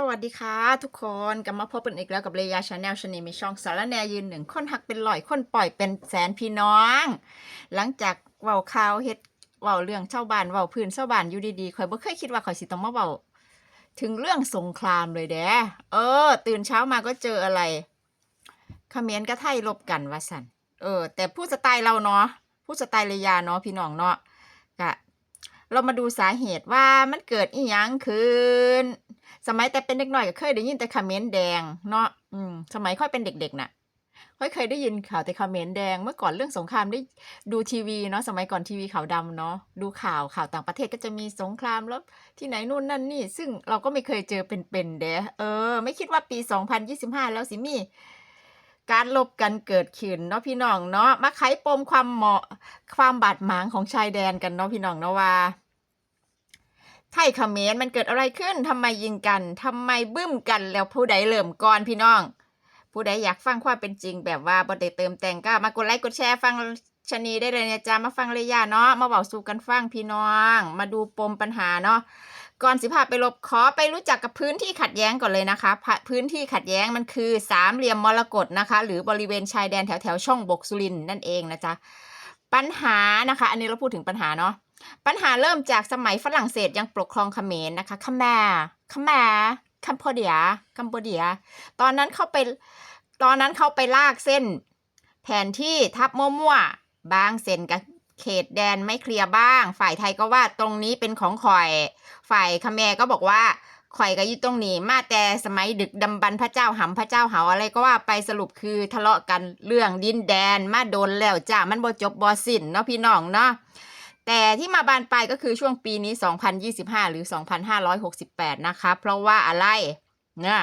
สวัสดีค่ะ ทุกคนกลับมาพบกันอีกแล้วกับเลยาชาแนลชนลมีช่องสารแนยืนหนึ่งคนหักเป็นร้อยคนปล่อยเป็นแสนพี่น้อง หลังจากเว้าข่าวเฮ็ดเว้าเรื่องชาวบ้านเว้าพื้นชาวบ้านอยู่ดีๆข่อยบ่เคยคิดว่าข่อยสิต้องมาเว้าถึงเรื่องสงครามเลยเด้เออ ตื่นเช้ามาก็เจออะไรเขมรกับไทยรบกันว่าซั่นเออ แต่ผู้สไตล์เราเนาะผู้สไตล์เลยาเนาะพี่น้องเนาะก็เรามาดูสาเหตุว่ามันเกิดอีหยังขึ้น สมัยแต่เป็นเด็กน้อยก็เคยได้ยินแต่คอมเมนต์แดงเนาะอืมสมัยค่อยเป็นเด็กๆน่ะค่อยเคยได้ยินข่าวแต่คอมเมนต์แดงเมื่อก่อนเรื่องสงครามได้ดูทีวีเนาะสมัยก่อนทีวีขาวดำเนาะดูข่าวข่าวต่างประเทศก็จะมีสงครามแล้วที่ไหนนู่นนั่นนี่ ซึ่งเราก็ไม่เคยเจอเป็นๆเด้เออ ไม่คิดว่าปี 2025 แล้วสิมี การลบกันเกิดขึ้นเนาะพี่น้องเนาะมาไขปมความเหมาะความบาดหมางของชายแดนกันเนาะพี่น้องเนาะว่า ไทยเขมรมันเกิดอะไรขึ้นทำไมยิงกันทำไมบึ้มกันแล้วผู้ใดเริ่มก่อนพี่น้อง ผู้ใดอยากฟังความเป็นจริงแบบว่าบ่ได้เติมแต่งก็มากดไลค์กดแชร์ฟังชนีได้เลยนะจ๊ะมาฟังเลยย่าเนาะมาเว้าสู่กันฟังพี่น้อง มาดูปมปัญหาเนาะก่อนสิพาไปลบขอไปรู้จักกับพื้นที่ขัดแย้งก่อนเลยนะคะ พื้นที่ขัดแย้งมันคือสามเหลี่ยมมรกตนะคะ หรือบริเวณชายแดนแถวแถวช่องบกสุรินนั่นเองนะจ๊ะปัญหานะคะ อันนี้เราพูดถึงปัญหาเนาะ ปัญหาเริ่มจากสมัยฝรั่งเศสยังปกครองเขมรนะคะขแมขแมคัมโพเดียคัมโพเดีย ตอนนั้นเขาไป ตอนนั้นเขาไปลากเส้น แผนที่ทับมั่วๆบางเส้นกับเขตแดนไม่เคลียร์บ้าง ฝ่ายไทยก็ว่าตรงนี้เป็นของข่อย ฝ่ายคแมก็บอกว่าข่อยก็อยู่ตรงนี้ มาแต่สมัยดึกดำบรรพ์พระเจ้าหำพระเจ้าเหาอะไรก็ว่าไปสรุปคือทะเลาะกันเรื่องดินแดนมาโดนแล้วจ้ามันบ่จบบ่สิ้นเนาะพี่น้องเนาะ แต่ที่มาบานปลายก็คือช่วงปีนี้ 2025 หรือ 2568 นะคะ เพราะว่าอะไรเนี่ย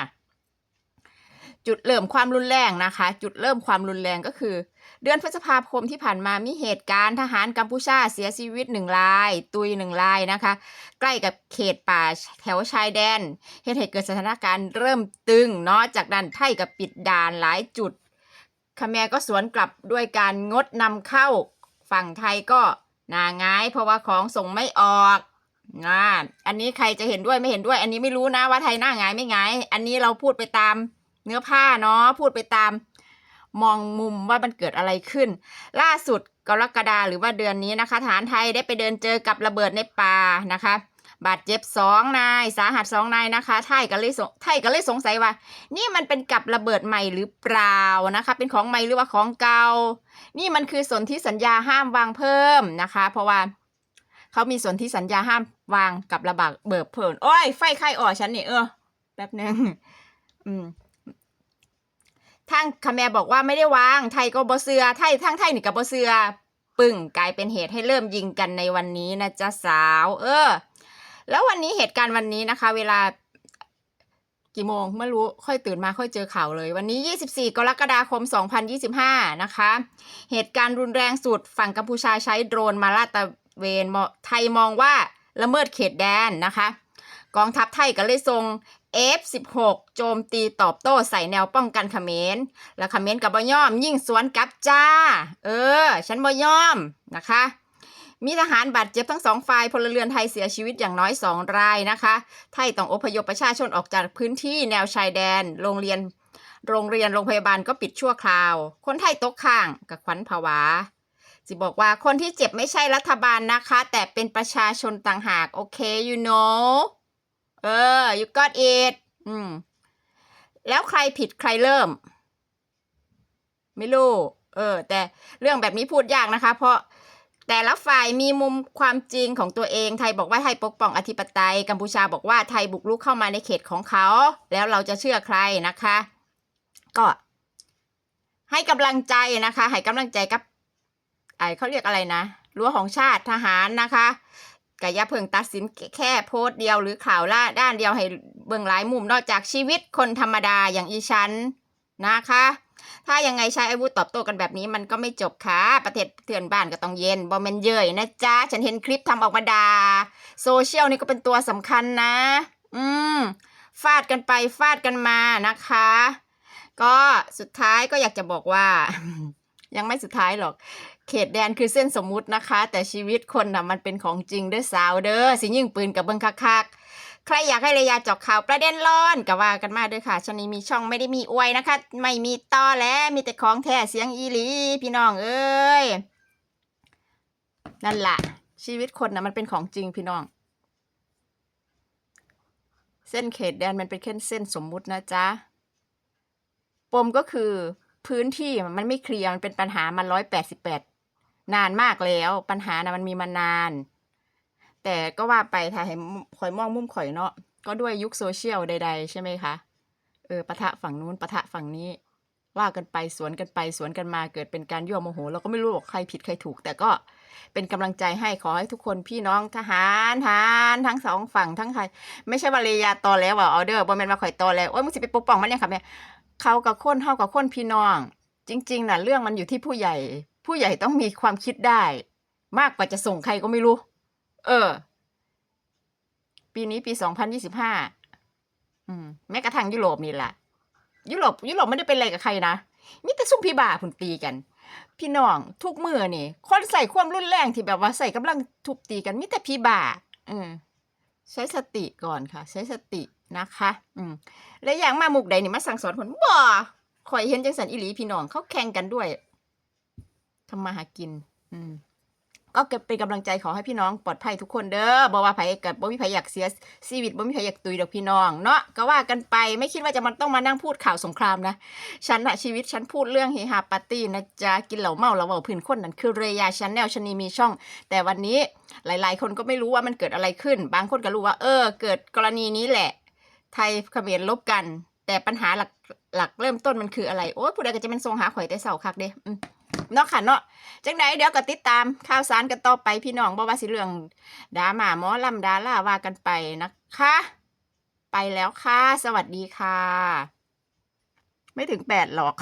จุดเริ่มความรุนแรงนะคะ จุดเริ่มความรุนแรงก็คือ เดือนพฤษภาคมที่ผ่านมามีเหตุการณ์ทหารกัมพูชาเสียชีวิตหนึ่งราย ตุยหนึ่งรายนะคะ ใกล้กับเขตป่าแถวชายแดนเหตุให้เกิดสถานการณ์เริ่มตึงเนาะจากนั้นไทยกับปิดด่านหลายจุดคาแมก็สวนกลับด้วยการงดนำเข้าฝั่งไทยก็ หนาง่ายเพราะว่าของส่งไม่ออกนะอันนี้ใครจะเห็นด้วยไม่เห็นด้วย อันนี้ไม่รู้นะว่าไทยหน้าง่ายไม่ง่ายอันนี้เราพูดไปตามเนื้อผ้าเนาะพูดไปตาม มองมุมว่ามันเกิดอะไรขึ้น ล่าสุดกรกฎาหรือว่าเดือนนี้นะคะ ฐานไทยได้ไปเดินเจอกับระเบิดในป่านะคะ บาดเจ็บสองนายสาหัสสองนายนะคะไทยก็เลยสงไทยก็เลยสงสัยว่า นี่มันเป็นกับระเบิดใหม่หรือเปล่านะคะ เป็นของใหม่หรือว่าของเก่า นี่มันคือสนธิสัญญาห้ามวางเพิ่มนะคะ เพราะว่าเขามีสนธิสัญญาห้ามวางกับระบิดเบิดเพิ่มโอ้ยไฟไข้อ่อฉันนี่เออแป๊บหนึ่งอืมทางคาแมบอกว่าไม่ได้วางไทยก็บอเสือไทยทั้งไทยนี่กับบอเสือปึ่งกลายเป็นเหตุให้เริ่มยิงกันในวันนี้นะจ๊ะสาว เออ แล้ววันนี้เหตุการณ์วันนี้นะคะ เวลากี่โมงไม่รู้ค่อยตื่นมาค่อยเจอข่าวเลย วันนี้ 24 กรกฎาคม 2025 นะคะ เหตุการณ์รุนแรงสุดฝั่งกัมพูชาใช้โดรนมาลาดตะเวนไทยมองว่าละเมิดเขตแดนนะคะ กองทัพไทยก็เลยส่ง F16 โจมตีตอบโต้ใส่แนวป้องกันเขมร แล้วเขมรกับบ่ยอม ยิ่งสวนกลับจ้า เออ ฉันบ่ยอมนะคะ มีทหารบาดเจ็บทั้งสองฝ่ายพลเรือนไทยเสียชีวิตอย่างน้อยสองรายนะคะ ไทยต้องอพยพประชาชนออกจากพื้นที่แนวชายแดน โรงเรียน โรงเรียน โรงพยาบาลก็ปิดชั่วคราว คนไทยตกข้างกับขวัญผวาสิบอกว่าคนที่เจ็บไม่ใช่รัฐบาลนะคะ แต่เป็นประชาชนต่างหาก โอเค you know เออ you got it อืม แล้วใครผิดใครเริ่ม ไม่รู้ เออ แต่เรื่องแบบนี้พูดยากนะคะ เพราะ แต่ละฝ่ายมีมุมความจริงของตัวเอง ไทยบอกว่าไทยปกป้องอธิปไตย กัมพูชาบอกว่าไทยบุกรุกเข้ามาในเขตของเขา แล้วเราจะเชื่อใครนะคะ ก็ให้กำลังใจนะคะ ให้กำลังใจกับไอเขาเรียกอะไรนะรั้วของชาติทหารนะคะกอย่าเพิ่งตัดสินแค่โพสต์เดียวหรือข่าวล่าด้านเดียวให้เบิ่งหลายมุมนอกจากชีวิตคนธรรมดาอย่างอีฉันนะคะ ถ้ายังไงใช้อาวุธตอบโต้กันแบบนี้มันก็ไม่จบค่ะ ประเทศเถื่อนบ้านก็ต้องเย็นบอมเมนเยยนะจ๊ะ ฉันเห็นคลิปทำออกมาดา่าโซเชียลนี่ก็เป็นตัวสำคัญนะ อืม ฟาดกันไปฟาดกันมานะคะ ก็สุดท้ายก็อยากจะบอกว่า ยังไม่สุดท้ายหรอก เขตแดนคือเส้นสมมุตินะคะ แต่ชีวิตคนน่ะมันเป็นของจริงด้อสาวเด้อสิยิ่งปืนกับเบิงคักๆ ใครอยากให้เลยาเจอกข่าวประเด็นร้อนก็ว่ากันมาด้วยค่ะชนี้มีช่องไม่ได้มีอวยนะคะ ไม่มีตอแล้วมีแต่ของแท้เสียงอีหลี พี่น้องเอ้ยนั่นล่ะชีวิตคนนะมันเป็นของจริงพี่น้อง เส้นเขตแดนมันเป็นแค่เส้นสมมุตินะจ๊ะปมก็คือพื้นที่มันไม่เคลียร์มันเป็นปัญหามาร้อยแปดสิบแปดนานมากแล้ว ปัญหานะมันมีมานาน แต่ก็ว่าไปถ้าให้ข่อยมองมุมข่อยเนาะก็ด้วยยุคโซเชียลใด ๆ ใช่ไหมคะ เออปะทะฝั่งนู้นปะทะฝั่งนี้ ว่ากันไปสวนกันไปสวนกันมาเกิดเป็นการยั่วโมโห เราก็ไม่รู้หรอกใครผิดใครถูก แต่ก็เป็นกำลังใจให้ขอให้ทุกคนพี่น้องทหารทหารทั้งสองฝั่งทั้งใคร ไม่ใช่ว่าเลยาตอแล้วว่าเอเด้อบ่แมนว่าข่อยตอแล้วโอ้ยมึงสิไปปกป้องมันยังครับเนี่ยเขากับคนเฮากับคนพี่น้อง จริงๆน่ะเรื่องมันอยู่ที่ผู้ใหญ่ ผู้ใหญ่ต้องมีความคิดได้ มากกว่าจะส่งใครก็ไม่รู้ เออ ปีนี้ปีสองพันยี่สิบห้าอืมแม้กระทั่งยุโรปนี่แหละยุโรปยุโรปไม่ได้เป็นอะไรกับใครนะมีแต่ซุ่มพี่บ่าผุนตีกัน พี่น้องทุกมือนี่ คนใส่ความรุนแรงที่แบบว่าใส่กำลังทุบตีกันมีแต่พี่บ่าเออใช้สติก่อนค่ะ ใช้สตินะคะ อืมแล้วอย่างมามุกใดนี่มาสั่งสอนคนบ่ข่อยเห็นจังสันอิหลีพี่น้องเขาแข่งกันด้วยทำมาหากิน อืม ก็เป็นกำลังใจขอให้พี่น้องปลอดภัยทุกคนเด้อบ่ว่าไผกับบ่มีไผอยากเสียชีวิตบ่มีไผอยากตุยดอกพี่น้องเนาะก็ว่ากันไปไม่คิดว่าจะมันต้องมานั่งพูดข่าวสงครามนะฉันอะชีวิตฉันพูดเรื่องเฮฮาปาร์ตี้นะจ๊ะกินเหล้าเมาแล้วเว้าพื้นคนนั่นคือเรยาชันแนลชนีมีช่อง แต่วันนี้หลาย ๆ คนก็ไม่รู้ว่ามันเกิดอะไรขึ้น บางคนก็รู้ว่า เออ เกิดกรณีนี้แหละ ไทยเขมรลบกัน แต่ปัญหาหลักหลักเริ่มต้นมันคืออะไรโอ้ยผู้ใดก็จะเป็นทรงหาข่อยแต่เสาคักเด้อ เนาะค่ะเนาะจังไดเดี๋ยวก็ติดตามข่าวสารกันต่อไปพี่น้องบ่ว่าสิเรื่องดาหมาหมอลำดาล่าว่ากันไปนะคะ ไปแล้วค่ะ สวัสดีค่ะ ไม่ถึงแปดหรอก